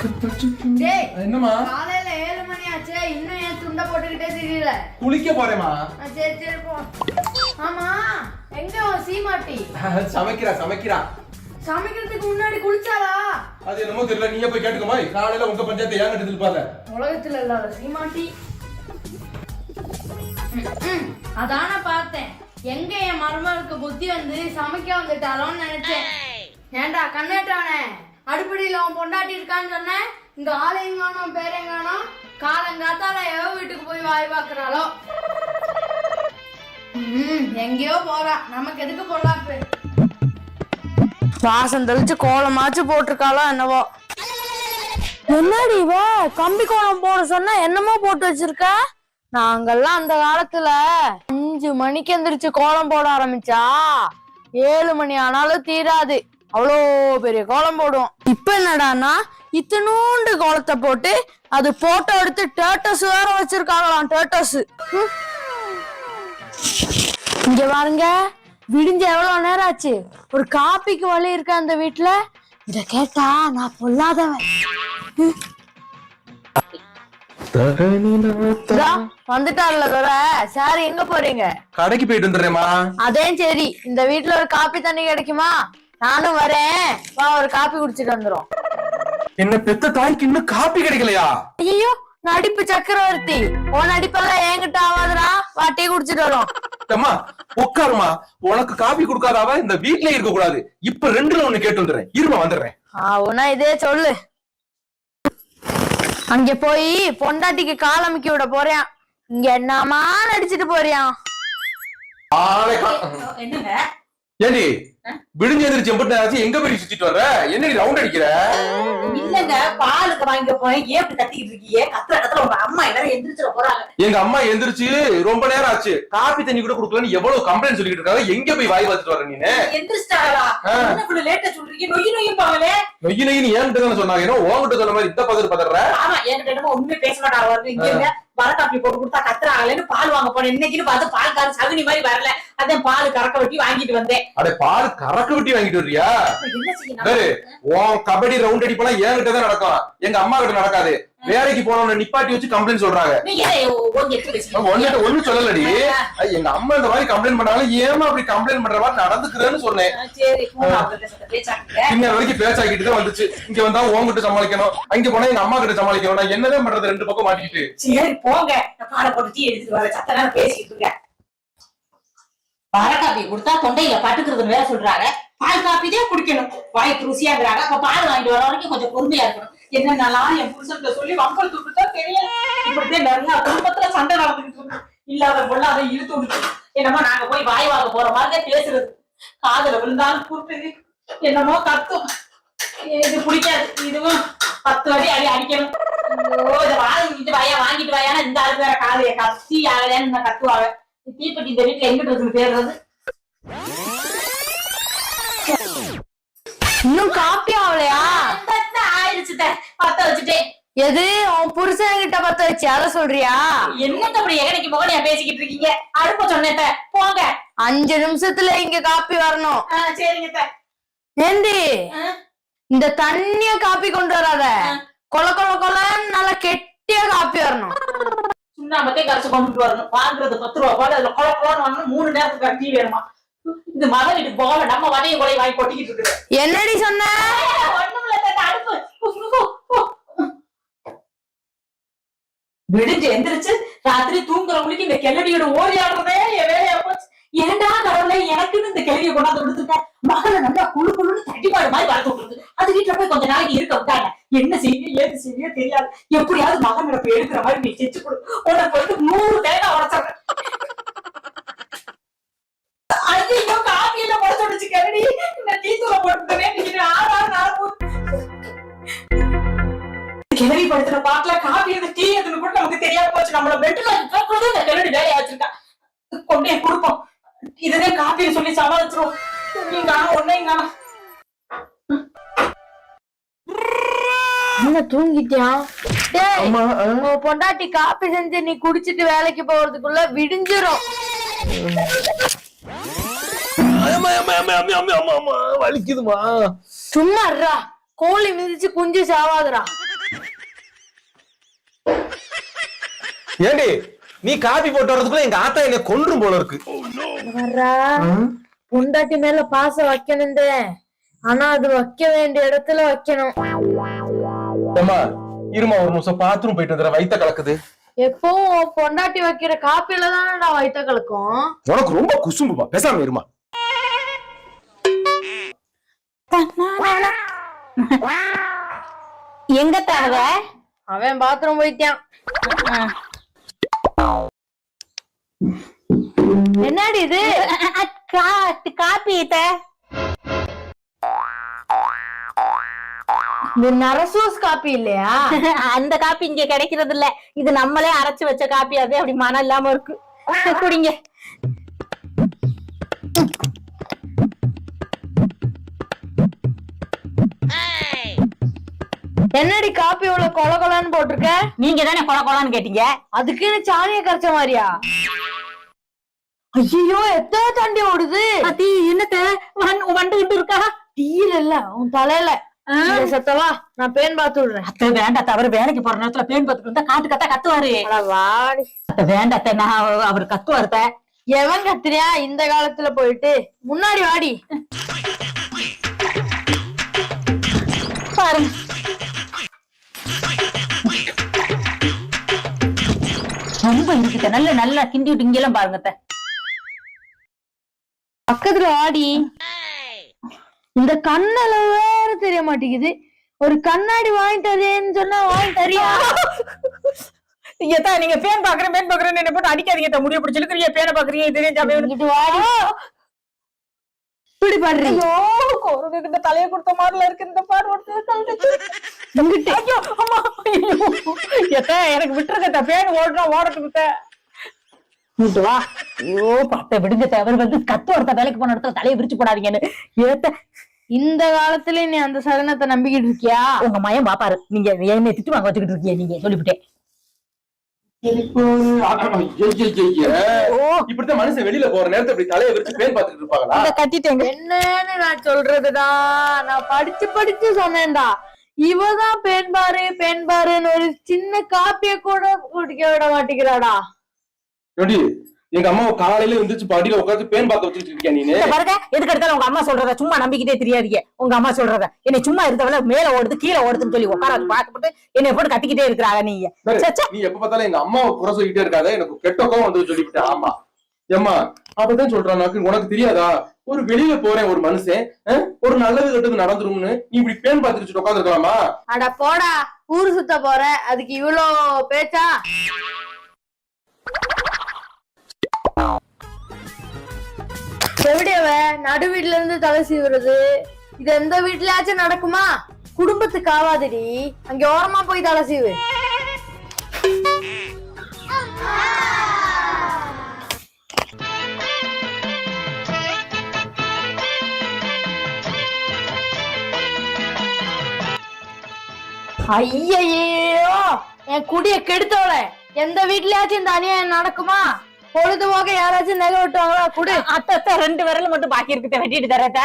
டேய் என்னம்மா? காலையில ஏழு மணி ஆச்சே இன்னும் ஏன் துண்டை போட்டுக்கிட்டே தெரியல? குளிக்க போறேம்மா. ஆ, சரி சரி போ. ஆமா எங்க சீமாட்டி? சமைக்கிறா சமைக்கிறா. சமைக்கிறதுக்கு முன்னாடி குளிச்சாளா? அது என்னமோ தெரியல நீயே போய் கேட்டுக்கோமா. காலையில உங்க பஞ்சாயத்தை ஏன் பாக்க உலகத்துல இல்லாத சீமாட்டி. அதான பார்த்தேன். எங்க என் மருமகளுக்கு புத்தி வந்து சமைக்க வந்துட்டாளோன்னு நினைச்சேன். ஏன்டா கண்ணேட்டானே அடுப்படியில அவன் பொண்டாட்டி இருக்கான்னு சொன்னேன். இங்க பேரையும் காணோம் காலங்காத்தால எவ வீட்டுக்கு போய் வாய் பாக்குறாளோ ம், எங்கேயோ போறா. நமக்கு எதுக்கு பொல்லாப்பு? வாசம் தெளிச்சு கோலமாச்சு போட்டிருக்காளோ என்னவோ. என்னடி இவ? கம்பி கோலம் போட சொன்னா என்னமோ போட்டு வச்சிருக்க? நாங்கெல்லாம் அந்த காலத்துல அஞ்சு மணிக்கு எந்திரிச்சு கோலம் போட ஆரம்பிச்சா ஏழு மணி ஆனாலும் தீராது. அவ்வளோ பெரிய கோலம் போடுவோம் இப்ப என்னடான்னா இத்தனூண்டு கோலத்தை போட்டு அது போட்டோ எடுத்து டேட்டஸ் வேற வச்சிருக்காங்களாம் டேட்டஸ் இங்க பாருங்க விடிஞ்ச எவ்வளவு நேரம் ஆச்சு? ஒரு காப்பிக்கு வழி இருக்க அந்த வீட்டுல இத கேட்டா நான் பொல்லாதவன். இதா, வந்துட்டார்ல தர சார் எங்க போறீங்க? கடைக்கு போயிட்டு வந்துடுறேம்மா. அதே சரி இந்த வீட்ல ஒரு காப்பி தண்ணி கிடைக்குமா? நானும் வரேன். வா ஒரு காப்பி குடிச்சிட்டு வந்துரும். என்ன பெத்த தாய்க்கு இன்னும் காப்பி கிடைக்கலையா? ஐயோ நடிப்பு சக்கரவர்த்தி. உன் நடிப்பெல்லாம் என்கிட்ட ஆகாதுடா வாட்டியே குடிச்சிட்டு வரும். அம்மா உட்காருமா. உனக்கு காப்பி கொடுக்காதவ இந்த வீட்லயே இருக்க கூடாது இப்ப ரெண்டுல ஒண்ணு கேட்டு வந்துடுறேன். இருமா வந்துடுறேன். ஆவுனா இதே சொல்லு. அங்க போய் பொண்டாட்டிக்கு கால் அமுக்கி விட போறியான் இங்க என்னமா நடிச்சிட்டு போறியான் என்னங்க? ஏண்டி? விடிஞ்சு எந்திரிச்சு எம்பிட்டு ஆச்சு எங்க போய் சுத்திட்டு வர்ற? என்னடி ரவுண்ட் அடிக்கிற? இல்லங்க பாலுக்கு வாங்க போய் ஏன் இப்படி கத்திக்கிட்டு இருக்கீங்க? கத்துற கத்துற உங்க அம்மா எல்லாரும் எந்திரிச்சிட போறாங்க. எங்க அம்மா எந்திரிச்சு ரொம்ப நேரம் ஆச்சு. காப்பி தண்ணி கூட கொடுக்கலன்னு எவ்வளவு கம்ப்ளைண்ட் சொல்லிட்டு இருக்காங்க? எங்க போய் வாய் பார்த்துட்டு வர நீனு? எந்திரிச்சிட்டாங்களா. என்ன இப்படி லேட்டா சொல்றீங்க? நொய்யு நொய்யும் பாவலே. நொய்யு நொய்யின்னு ஏன்ட்டு தானே சொன்னாங்க? ஏன்னா உன்கிட்ட சொன்ன மாதிரி இந்த பதறு பதற. ஆமா என்கிட்ட என்னமோ உண்மை பேச மாட்டாங்க வர காப்பி போட்டு கொடுத்தா கத்துறாங்களேன்னு பால் வாங்க போனேன். இன்னைக்குன்னு பார்த்து பால் கார சகுனி மாதிரி வரல. அதான் பால் கறக்க வெட்டி வாங்கிட்டு வந்தேன். அடே பால் கறக்க விட்டி வாங்கிட்டு டேய், உன் கபடி ரவுண்ட் அடிப்பெல்லாம் என்கிட்ட தான் நடக்கும். எங்க அம்மா கிட்ட நடக்காது. வேலைக்கு போனவன நிப்பாட்டி வச்சு கம்ப்ளைண்ட் சொல்றாங்க? ஒன்னுட்டு ஒண்ணு சொல்லலடி. எங்க அம்மா இந்த மாதிரி கம்ப்ளைண்ட் பண்ணாலும் ஏமா அப்படி கம்ப்ளைண்ட் பண்ற மாதிரி நடந்துக்கிறேன்னு சொன்னேன். இன்ன வரைக்கும் பேச்சாக்கிட்டு தான் வந்துச்சு. இங்க வந்தா உன்கிட்ட சமாளிக்கணும். அங்க போனா எங்க அம்மா கிட்ட சமாளிக்கணும். நான் என்னதான் பண்றது? ரெண்டு பக்கம் மாட்டிக்கிட்டு. சரி போங்க. பாலை போட்டு எடுத்துட்டு வர சத்த நேரம் பேசிட்டு இருக்கேன் வர காப்பி கொடுத்தா தொண்டையில பட்டுக்கிறதுன்னு வேற சொல்றாங்க. பால் காப்பி தான் குடிக்கணும். வாய்க்கு ருசியாங்கிறாங்க அப்ப பால் வாங்கிட்டு வர வரைக்கும் கொஞ்சம் பொறுமையா இருக்கணும். என்னென்னலாம் என் புருஷன்கிட்ட சொல்லி வம்பல் துட்டு தெரியல. இப்படிதான் நிறைய குடும்பத்துல சண்டை நடந்துகிட்டு இருக்கு. இல்லாத பொண்ணு அதை இழுத்து விடுச்சு. என்னமோ நாங்க போய் வாய் வாங்க போற மாதிரி தான் பேசுறது. காதுல விழுந்தாலும் கூப்பிட்டு என்னமோ கத்தும். இது பிடிக்காது. இதுவும் பத்து வாட்டி அடி அடிக்கணும். ஐயோ, இதை வாங்கிட்டு வாயா வாங்கிட்டு வாயானா இந்த ஆளு வேற காலைய கத்தி ஆகலையான்னு கத்துவாங்க? தீப்பெட்டி இந்த வீட்டுல எங்கிட்டு இருக்கு தேடுறது? இன்னும் காப்பி ஆகலையா? ஆயிடுச்சு தே, பத்த வச்சுட்டேன். எது? உன் புருஷன் கிட்ட பத்த வச்சு அத சொல்றியா? என்னத்த அப்படி எகனைக்கு முகனையா பேசிக்கிட்டு இருக்கீங்க? அடுப்ப சொன்னேன் தே, போங்க. அஞ்சு நிமிஷத்துல இங்க காப்பி வரணும். சரிங்க தே. ஏண்டி? ஆ, இந்த தண்ணிய காப்பி கொண்டு வராத. கொல கொல கொலன்னு நல்லா கெட்டியா காப்பி வரணும். சுண்ணாம்பத்தே கரைச்சு கொண்டுட்டு வரணும். வாங்குறது பத்து ரூபா போல அதுல கொல கொலன்னு வாங்கணும் மூணு நேரத்துக்கு டீ வேணுமா? இந்த மத வீட்டுக்கு போக நம்ம வதைய கொலை வாங்கி கொட்டிக்கிட்டு இருக்குது. என்னடி சொன்ன? ஒண்ணுமில்ல தே, இந்த அடுப்பு. விடிஞ்சு எந்திரிச்சு ராத்திரி தூங்குறவங்களுக்கு இந்த கிளவியோட ஓடி ஆடுறதே என் வேலையா போச்சு. ஏன்டா கடவுளே எனக்குன்னு இந்த கிளவியை கொண்டாந்து கொடுத்துருக்க மகளை நல்லா குழு குழுன்னு தட்டிப்பாடு மாதிரி வளர்த்து விட்டுருது. அது வீட்டுல போய் கொஞ்ச நாளைக்கு இருக்க விட்டாங்க. என்ன செய்ய ஏது செய்ய தெரியாது. எப்படியாவது மகன் நடப்பு எடுக்கிற மாதிரி நீ செஞ்சு கொடு. உனக்கு வந்து நூறு தேங்காய் உடச்சிடுறேன் ஐயோ காப்பியில உடச்சு விடுச்சு கிளடி இந்த டீ தூளை போட்டுட்டேன் நீங்க ஆறு ஆறு நாள் கிளறி படுத்துற பாட்டுல காப்பி எது டீ எதுன்னு கூட நமக்கு தெரியாம போச்சு. நம்மள பெட்ல போக்குறது இந்த கிளறி வேலையா வச்சிருக்கா. கொண்டே கொடுப்போம். இதுதான் காப்பின்னு சொல்லி சமாளிச்சிரும் இங்க ஒண்ணு இங்க என்ன தூங்கிட்டியா? பொண்டாட்டி காப்பி செஞ்சு நீ குடிச்சிட்டு வேலைக்கு போறதுக்குள்ள விடிஞ்சிரும். வலிக்குதுமா சும்மா இருடா. கோழி மிதிச்சு குஞ்சு சாவாதுடா. ஏண்டி நீ காபி போட்டு வர்றதுக்குள்ள எங்க ஆத்தா என்ன கொன்றும் போல இருக்கு. பொண்டாட்டி மேல பாச வைக்கணுண்ட ஆனா அது வைக்க வேண்டிய இடத்துல வைக்கணும். இருமா ஒரு நிமிஷம் பாத்ரூம் போயிட்டு வந்துற வயித்த கலக்குது. எப்பவும் பொண்டாட்டி வைக்கிற காப்பில தானடா வயித்த கலக்கும். உனக்கு ரொம்ப குசும்புமா? பேசாம இருமா. எங்க தவ அவன் பாத்ரூம் போயிட்டான். என்னடி இது? காப்பி இது. நரசூஸ் காப்பி இல்லையா? அந்த காப்பி இங்க கிடைக்கிறது இல்ல இது நம்மளே அரைச்சு வச்ச காப்பி அது அப்படி மனம் இல்லாம இருக்கு. குடிங்க. என்னடி காப்பி இவ்வளவு கொல கொலன்னு போட்டிருக்க? நீங்க தானே கொல கொலான்னு கேட்டீங்க? அதுக்குன்னு சாணிய கரைச்ச மாதிரியா? ஐயோ எத்தனை தண்டி ஓடுது? அத்தி என்னத்த? வந்துகிட்டு இருக்கா? தீயில இல்ல உன் தலையில. செத்தவா நான் பேன் பார்த்து விடுறேன். அத்தை வேண்டாம் தவிர வேலைக்கு போற நேரத்துல பேன் பத்துக்கு இருந்தா காட்டு கத்தா கத்துவாரு. அத்தை வேண்டாத்த நான் அவ- அவர் கத்துவாருத்த எவன் கத்திரியா இந்த காலத்துல போயிட்டு. முன்னாடி வாடி. ரொம்ப இருக்குத்த நல்ல நல்லா கிண்டி விட்டு இங்கெல்லாம் பாருங்க. பக்கத்துல வாடி. இந்த கண்ணல வேற தெரிய மாட்டேங்குது. ஒரு கண்ணாடி வாங்கி தரேன்னு சொன்னா வாங்கி தரியா? ஏத்தா நீங்க பேன் பாக்குறேன் பேன் பாக்குறேன் என்ன போட்டு அடிக்காதீங்க அத்தை. முடிய பிடிச்சி இழுக்கிறீங்க பேனை பாக்குறீங்க தெரியும் இங்கிட்டு வாடி. இப்படி பாடுறீ ஐயோ கோருங்க இந்த தலைய கொடுத்த மாதிரில இருக்கு இந்த பாடு இங்கிட்டு எனக்கு விட்டுருக்கத்த பேன் ஓடுறோம் ஓடட்டுக்கிட்ட இங்கிட்டு வா. ஐயோ பத்த விடுங்க அவர் வந்து கத்து ஒருத்த வேலைக்கு போன இடத்துல தலையை விரிச்சு போடாதீங்கன்னு. ஏத்த. இந்த காலத்துல நீ அந்த சகனத்தை நம்பிக்கிட்டு இருக்கியா? உங்க மயம் பாப்பாரு. நீங்க என்னை திட்டு வாங்க வச்சுக்கிட்டு இருக்கீங்க நீங்க சொல்லிவிட்டேன். மனுஷன் வெளியில போற நேரத்துல இப்படி தலையை வச்சு பேன் பார்த்துட்டு இருப்பாங்களா? கட்டிட்டேங்க. என்னன்னு நான் சொல்றதுதான். நான் படிச்சு படிச்சு சொன்னேன்டா. இவதான் பெண் பாரு பெண் பாருன்னு ஒரு சின்ன காப்பிய கூட குடிக்க விட மாட்டேங்கிறாடா. எப்படி? எங்க அம்மா காலையில எந்திரிச்சு படியில உட்காந்து பேன் பார்க்க வச்சுட்டு இருக்கியா இத பாருங்க எதுக்கு எடுத்தாலும் உங்க அம்மா சொல்றத சும்மா நம்பிக்கிட்டே தெரியாதீங்க. உங்க அம்மா சொல்றத. என்னை சும்மா இருந்தவள மேல ஓடுது கீழே ஓடுதுன்னு சொல்லி உட்கார பார்க்கப்பட்டு என்னை போட்டு கத்திக்கிட்டே இருக்கிறாங்க நீங்க. நீ எப்ப பார்த்தாலும் எங்க அம்மாவை குறை சொல்லிட்டே இருக்காத எனக்கு கெட்ட கோவம் வந்து சொல்லிவிட்டேன் ஆமா. ஏம்மா அப்பதான் சொல்றான் உனக்கு தெரியாதா? ஒரு வெளியில போறேன் ஒரு மனுஷன் ஒரு நல்லது கெட்டது நடந்துரும்னு. நீ இப்படி பேன் பாத்துட்டு உட்காந்து இருக்கலாமா அட போடா ஊரு சுத்த போற அதுக்கு இவ்வளோ பேச்சா? எப்படி அவ நடு வீட்ல இருந்து தலை சீவுறது? இது எந்த வீட்லயாச்சும் நடக்குமா? குடும்பத்துக்கு ஆவாதடி. அங்க ஓரமா போய் தலை சீவு. ஐயையோ! என் குடிய கெடுத்தவள. எந்த வீட்லயாச்சும் இந்த அநியாயம் நடக்குமா? பொழுதுபோக யாராச்சும் நகை விட்டுவாங்களா? குடு. அத்தை அத்தை, ரெண்டு விரல் மட்டும் பாக்கி இருக்கு வெட்டிட்டு தரத்த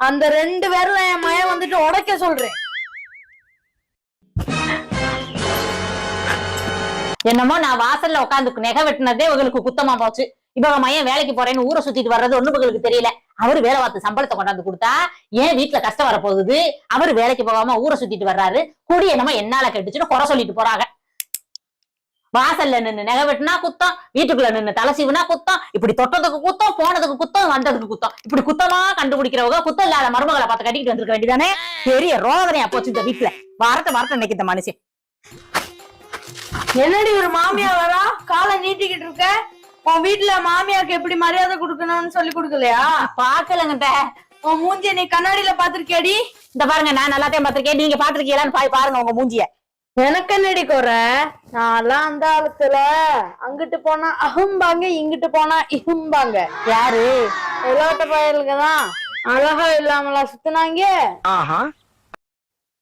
அந்த ரெண்டு பேர்ல என் மயன் வந்துட்டு உடைக்க சொல்றேன். என்னமோ நான் வாசல்ல உட்காந்து நெகை வெட்டினதே உங்களுக்கு குத்தமா போச்சு. இப்ப மையன் வேலைக்கு போறேன்னு ஊரை சுத்திட்டு வர்றது ஒண்ணு உங்களுக்கு தெரியல. அவரு வேலை பார்த்து சம்பளத்தை கொண்டாந்து கொடுத்தா ஏன் வீட்டுல கஷ்டம் வரப்போகுது. அவரு வேலைக்கு போகாம ஊரை சுத்திட்டு வர்றாரு. கூடி என்னமோ என்னால கெட்டுச்சுன்னு குறை சொல்லிட்டு போறாங்க. வாசல்ல நின்னு நெக வெட்டினா குத்தம் வீட்டுக்குள்ள நின்னு தலை சீவுனா குத்தம் இப்படி தொட்டதுக்கு குத்தம் போனதுக்கு குத்தம் வந்ததுக்கு குத்தம். இப்படி குத்தமா கண்டுபிடிக்கிறவங்க குத்தம் இல்லாத மருமகளை பார்த்து கட்டிக்கிட்டு வந்திருக்க வேண்டியதானே பெரிய ரோதனையா போச்சு இந்த வீட்டுல. வாரத்தை வாரத்தை இன்னைக்கு இந்த மனுஷன். என்னடி ஒரு மாமியா வரா? காலை நீட்டிக்கிட்டு இருக்க? உன் வீட்டுல மாமியாருக்கு எப்படி மரியாதை கொடுக்கணும்னு சொல்லி கொடுக்கலையா? பாக்கலங்கிட்ட உன் மூஞ்சிய நீ கண்ணாடியில பாத்திருக்கியாடி இந்த பாருங்க நான் நல்லாத்தையும் பாத்திருக்கேன் நீங்க பாத்திருக்கீங்களான்னு பாய் பாருங்க உங்க மூஞ்சிய. எனக்கு என்னடி குறை? நான்லாம் அந்த காலத்துல அங்கிட்டு போனா அஹும்பாங்க இங்கிட்டு போனா இஹும்பாங்க. யாரு? விளையாட்டு பயலுக்கு தான் அழகா இல்லாமலா சுத்துனாங்க.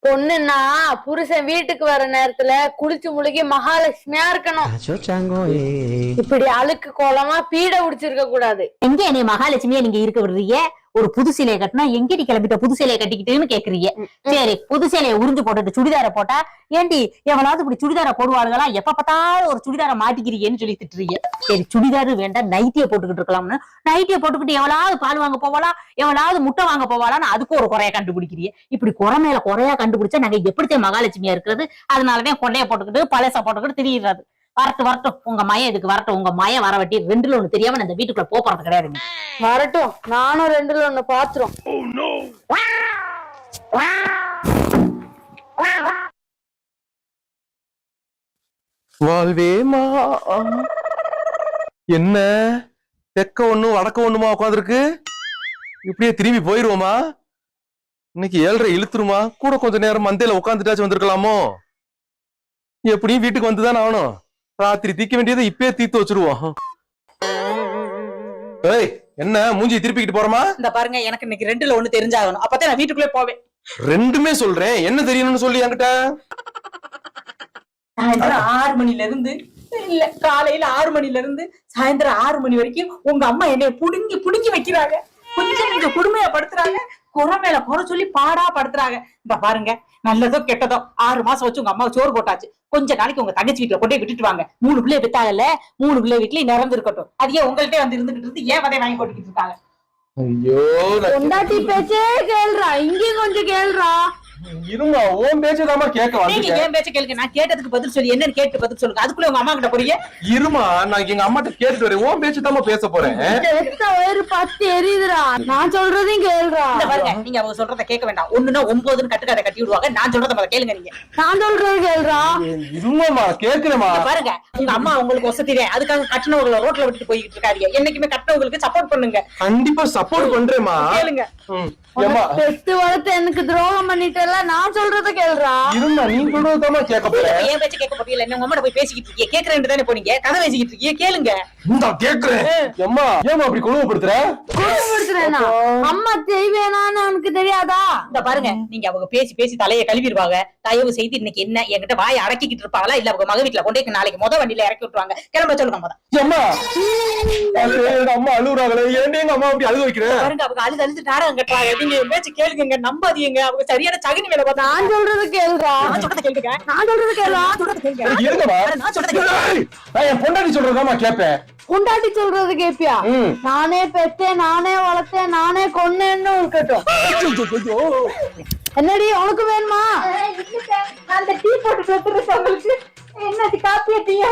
பொண்ணுன்னா புருஷன் வீட்டுக்கு வர நேரத்துல குளிச்சு முழுகி மகாலட்சுமியா இருக்கணும். இப்படி அழுக்கு கோலமா பீட உடிச்சிருக்க கூடாது. எங்க என்னை மகாலட்சுமியா நீங்க இருக்க விடுறீங்க? ஒரு புது சேலையை கட்டினா எங்கடி கிளம்பிட்ட புது சேலையை கட்டிக்கிட்டுன்னு கேக்குறீங்க. சரி புது சேலையை உறிஞ்சு போட்டுட்டு சுடிதாரை போட்டா ஏண்டி எவளாவது இப்படி சுடிதாரை போடுவாளுகளா? எப்ப பார்த்தாலும் ஒரு சுடிதாரை மாட்டிக்கிறீங்கன்னு சொல்லி திட்டுறீங்க. சரி சுடிதாரு வேண்டாம் நைட்டியை போட்டுக்கிட்டு இருக்கலாம்னு. நைட்டியை போட்டுக்கிட்டு எவளாவது பால் வாங்க போவாளா? எவளாவது முட்டை வாங்க போவாளான்னு அதுக்கு ஒரு குறைய கண்டுபிடிக்கிறீங்க இப்படி குறை மேல குறையா கண்டுபிடிச்சா நாங்க எப்படித்தான் மகாலட்சுமியா இருக்கிறது? அதனாலதான் கொண்டைய போட்டுக்கிட்டு பழச போட்டுக்கிட்டு திரியிறது. வரட்டும் வரட்டும். உங்க மயம் இதுக்கு வரட்டும். உங்க மயம் வர வட்டி ரெண்டுல ஒண்ணு தெரியாம இந்த வீட்டுக்குள்ள போறது கிடையாதுங்க வரட்டும். நானும் ரெண்டுல ஒண்ணு பாத்துரும் வாழ்வேமா என்ன? தெக்க ஒண்ணு வடக்க ஒண்ணுமா உட்காந்துருக்கு இப்படியே திரும்பி போயிருவோமா? இன்னைக்கு ஏழரை இழுத்துருமா? கூட கொஞ்ச நேரம் மந்தையில உட்காந்துட்டாச்சும் வந்திருக்கலாமோ? எப்படியும் வீட்டுக்கு வந்துதான் ஆகணும். ராத்திரி தீக்க வேண்டியதை இப்பயே தீர்த்து வச்சிருவோம். ஏய் என்ன? மூஞ்சி திருப்பிக்கிட்டு போறோமா? இந்த பாருங்க எனக்கு இன்னைக்கு ரெண்டுல ஒண்ணு தெரிஞ்சாகணும். அப்பதான் நான் வீட்டுக்குள்ளே போவேன். ரெண்டுமே சொல்றேன். என்ன தெரியணும்னு சொல்லி என்கிட்ட? சாயந்தரம் ஆறு மணில இருந்து இல்ல காலையில ஆறு மணில இருந்து சாயந்தரம் ஆறு மணி வரைக்கும் உங்க அம்மா என்னைய புடுங்கி புடுங்கி வைக்கிறாங்க. கொஞ்சம் கொஞ்சம் கொடுமையா படுத்துறாங்க. குறை மேல குறை சொல்லி பாடா படுத்துறாங்க. இந்த பாருங்க நல்லதோ கெட்டதோ ஆறு மாசம் வச்சு உங்க அம்மா சோறு போட்டாச்சு. கொஞ்ச நாளைக்கு உங்க தங்கச்சி வீட்டுல கொண்டு விட்டுட்டு வாங்க. மூணு பிள்ளை வித்தாங்கல்ல மூணு பிள்ளை வீட்லயும் நிறந்து இருக்கட்டும். அது ஏன் உங்கள்கிட்ட வந்து இருந்துகிட்டு இருந்து ஏன் வதைய வாங்கி போட்டுக்கிட்டு இருக்காங்க? ஐயோ பொண்டாட்டி பேச்சே கேளுடா இங்கேயும் கொஞ்சம் கேளுடா இருமா உன் பேச்சதாமா கேட்க நீங்க ஏன் பேச்ச கேளுங்க நான் கேட்டதுக்கு பதில் சொல்லி என்னன்னு கேட்டு பதில் சொல்லுங்க. அதுக்குள்ள உங்க அம்மா கிட்ட போறீங்க இருமா நான் எங்க அம்மாட்ட கேட்டுட்டு வரேன். உன் பேச்சு தாமா பேச போறேன். எத்த வயிறு பத்து எரியுதுடா? நான் சொல்றதையும் கேளுடா. இந்த பாருங்க நீங்க அவங்க சொல்றத கேட்க வேண்டாம். ஒண்ணுன்னா ஒன்பதுன்னு கட்டுக்கதை கட்டி விடுவாங்க. நான் சொல்றத முதல்ல கேளுங்க நீங்க. நான் சொல்றது கேளுடா. இருமாமா கேக்குறேமா பாருங்க உங்க அம்மா உங்களுக்கு வசதியே அதுக்காக கட்டினவங்களை ரோட்ல விட்டுட்டு போய்கிட்டு இருக்காதீங்க. என்னைக்குமே கட்டினவங்களுக்கு சப்போர்ட் பண்ணுங்க. கண்டிப்பா சப்போர்ட் பண்றேமா கேளுங்க. ம். பெத்து வளர்த்து எனக்கு துரோகம் பண்ணிட்டல நான் சொல்றத கேளுடா நீ கேட்க போறேன். ஏன் பேச்ச கேட்க போறீங்க? என்ன உங்க அம்மா போய் பேசிக்கிட்டு இருக்கீங்க? கேக்குறேன் தானே போனீங்க? கதை பேசிக்கிட்டு இருக்கீங்க? கேளுங்க. இந்த கேக்குறேன் ஏமா அப்படி அம்மா செய்வேனான்னு உனக்கு தெரியாதா? இந்த பாருங்க நீங்க அவங்க பேசி பேசி தலையை கழுவிடுவாங்க. தயவு செய்து இன்னைக்கு என்ன என்கிட்ட வாயை அடக்கிக்கிட்டு இருப்பாங்களா? இல்ல அவங்க மக வீட்டுல கொண்டு போய் நாளைக்கு முத வண்டியில இறக்கி விட்டுருவாங்க. கிளம்ப சொல்லுங்க முத எங்க அம்மா அழுகுறாங்களே ஏன் எங்க அம்மா அப்படி அழுக வைக்கிறேன் பாருங்க அவங்க அழுது அழுது நாடகம் கட்டுறாங்க நீங்க பேச்சு கேளுங்க நம்பாதீங்க. அவங்க சரியான சகுனி வேலை பார்த்தா நான் சொல்றது கேளுடா. நான் சொல்றத கேளுங்க. நான் சொல்றது கேளுடா நான் சொல்றத கேளுங்க. இருங்கம்மா. நான் சொல்றத நான் என் பொண்டாட்டி சொல்றதாமா கேட்பேன் பொண்டாட்டி சொல்றது கேப்பியா. நானே பெத்தேன் நானே வளர்த்தேன் நானே கொன்னேன்னு இருக்கட்டும் என்னடி உனக்கு வேணுமா? அந்த டீ போட்டு என்ன காப்பியா டீயா?